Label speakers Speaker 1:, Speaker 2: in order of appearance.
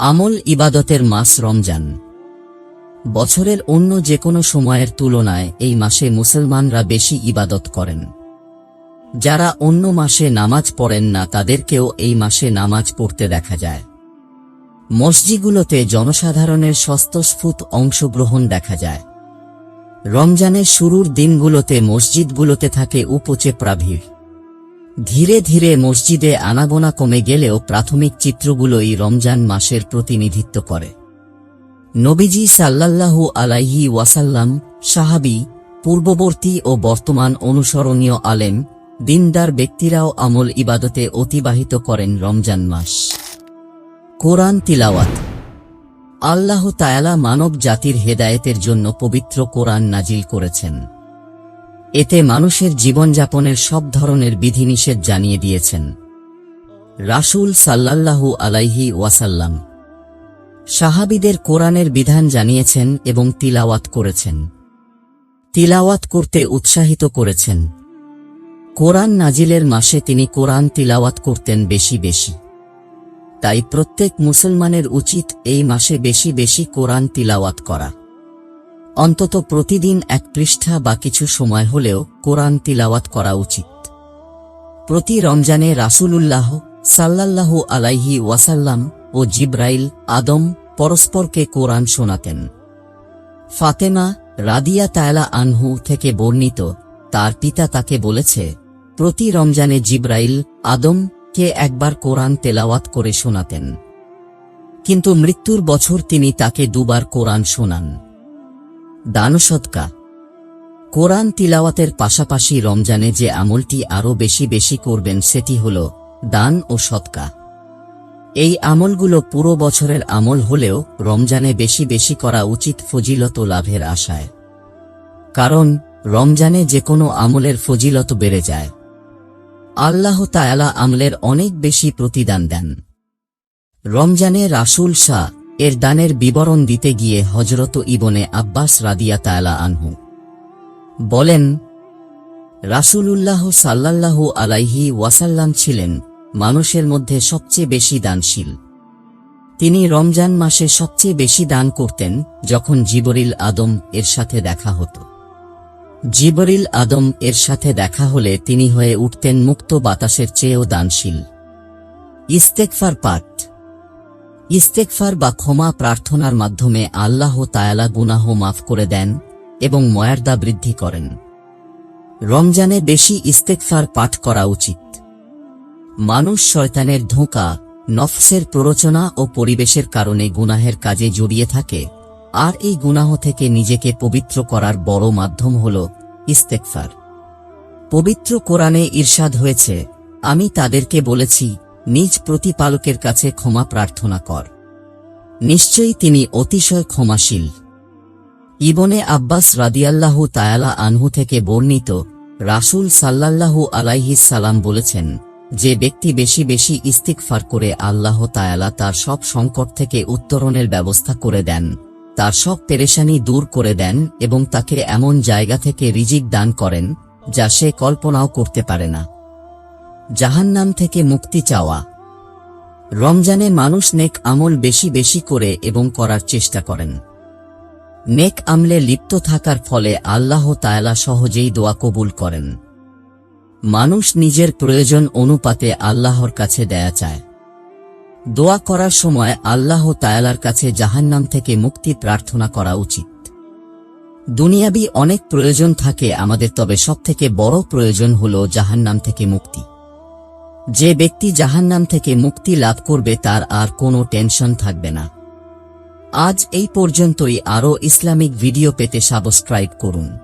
Speaker 1: আমল ইবাদতের মাস রমজান। বছরের অন্য যে কোনো সময়ের তুলনায় এই মাসে মুসলমানরা বেশি ইবাদত করেন। যারা অন্য মাসে নামাজ পড়েন না, তাদেরকেও এই মাসে নামাজ পড়তে দেখা যায়। মসজিদগুলোতে জনসাধারণের স্বস্তস্ফূত অংশগ্রহণ দেখা যায়। রমজানের শুরুর দিনগুলোতে মসজিদগুলোতে থাকে উপচে প্রাভীর ধীরে ধীরে মসজিদে আনাগোনা কমে গেলেও প্রাথমিক চিত্রগুলোই রমজান মাসের প্রতিনিধিত্ব করে। নবীজি সাল্লাল্লাহু আলাইহি ওয়াসাল্লাম সাহাবি, পূর্ববর্তী ও বর্তমান অনুসরণীয় আলেম, দিনদার ব্যক্তিরাও আমল ইবাদতে অতিবাহিত করেন রমজান মাস। কোরআন তিলাওয়াত। আল্লাহ তায়ালা মানব জাতির হেদায়েতের জন্য পবিত্র কোরআন নাজিল করেছেন। এতে মানুষের জীবনযাপনের সব ধরনের বিধিনিষেধ জানিয়ে দিয়েছেন। রাসূল সাল্লাল্লাহু আলাইহি ওয়াসাল্লাম সাহাবিদের কোরআনের বিধান জানিয়েছেন এবং তিলাওয়াত করেছেন। তিলাওয়াত করতে উৎসাহিত করেছেন। কোরআন নাজিলের মাসে তিনি কোরআন তিলাওয়াত করতেন বেশি বেশি। তাই প্রত্যেক মুসলমানের উচিত এই মাসে বেশি বেশি কোরআন তিলাওয়াত করা। অন্তত প্রতিদিন এক পৃষ্ঠা বা কিছু সময় হলেও কোরআন তিলাওয়াত করা উচিত। প্রতি রমজানে রাসূলুল্লাহ সাল্লাল্লাহু আলাইহি ওয়াসাল্লাম ও জিব্রাইল, আদম পরস্পরকে কোরআন শোনাতেন। ফাতেমা রাদিয়া তায়লা আনহু থেকে বর্ণিত, তার পিতা তাকে বলেছে, প্রতি রমজানে জিব্রাইল আদম কে একবার কোরআন তেলাওয়াত করে শোনাতেন। কিন্তু মৃত্যুর বছর তিনি তাকে দুবার কোরআন শোনান। দানসৎকা। কোরআন তিলাওয়াতের পাশাপাশি রমজানে যে আমলটি আরও বেশি বেশি করবেন সেটি হল দান ও সৎকা। এই আমলগুলো পুরো বছরের আমল হলেও রমজানে বেশি বেশি করা উচিত ফজিলত লাভের আশায়। কারণ রমজানে যে কোনো আমলের ফজিলত বেড়ে যায়। আল্লাহ তায়ালা আমলের অনেক বেশি প্রতিদান দেন। রমজানে রাসুল শাহ এর দানের বিবরণ দিতে গিয়ে হজরত ইবনে আব্বাস রাদিয়া তায়ালা আনহু। বলেন, রাসূলুল্লাহ সাল্লাল্লাহু আলাইহি ওয়াসাল্লাম ছিলেন মানুষের মধ্যে সবচেয়ে বেশি দানশীল। তিনি রমজান মাসে সবচেয়ে বেশি দান করতেন যখন জিবরিল আদম এর সাথে দেখা হতো। জিবরিল আদম এর সাথে দেখা হলে তিনি হয়ে উঠতেন মুক্ত বাতাসের চেয়েও দানশীল। ইস্তেকফার পাঠ। ইস্তেকফার বা ক্ষমা প্রার্থনার মাধ্যমে আল্লাহ তায়ালা গুনাহ মাফ করে দেন এবং ময়ার্দা বৃদ্ধি করেন। রমজানে বেশি ইস্তেকফার পাঠ করা উচিত। মানুষ শয়তানের ধোঁকা, নফসের প্ররোচনা ও পরিবেশের কারণে গুনাহের কাজে জড়িয়ে থাকে, আর এই গুনাহ থেকে নিজেকে পবিত্র করার বড় মাধ্যম হল ইস্তেকফার পবিত্র কোরআনে ঈর্ষাদ হয়েছে, আমি তাদেরকে বলেছি নিজ প্রতিপালকের কাছে ক্ষমা প্রার্থনা কর। নিশ্চয়ই তিনি অতিশয় ক্ষমাশীল। ইবনে আব্বাস রাদিয়াল্লাহু তায়ালা আনহু থেকে বর্ণিত রাসূল সাল্লাল্লাহু আলাইহিস সালাম বলেছেন, যে ব্যক্তি বেশি বেশি ইস্তিকফার করে আল্লাহ তায়ালা তার সব সংকট থেকে উত্তরণের ব্যবস্থা করে দেন, তার সব পেরেশানি দূর করে দেন এবং তাকে এমন জায়গা থেকে রিজিক দান করেন যা সে কল্পনাও করতে পারে না। জাহান্নাম থেকে মুক্তি চাওয়া। রমজানে মানুষ নেক আমল বেশি বেশি করে এবং করার চেষ্টা করেন। নেক আমলে লিপ্ত থাকার ফলে আল্লাহ তায়ালা সহজেই দোয়া কবুল করেন। মানুষ নিজের প্রয়োজন অনুপাতে আল্লাহর কাছে দেয়া চায়। দোয়া করার সময় আল্লাহ তায়ালার কাছে জাহান্নাম থেকে মুক্তি প্রার্থনা করা উচিত। দুনিয়াবি অনেক প্রয়োজন থাকে আমাদের, তবে সবথেকে বড় প্রয়োজন হল জাহান্নাম থেকে মুক্তি। যে ব্যক্তি জাহান্নাম থেকে মুক্তি লাভ করবে তার আর কোনো টেনশন থাকবে না। আজ এই পর্যন্তই আরও ইসলামিক ভিডিও পেতে সাবস্ক্রাইব করুন।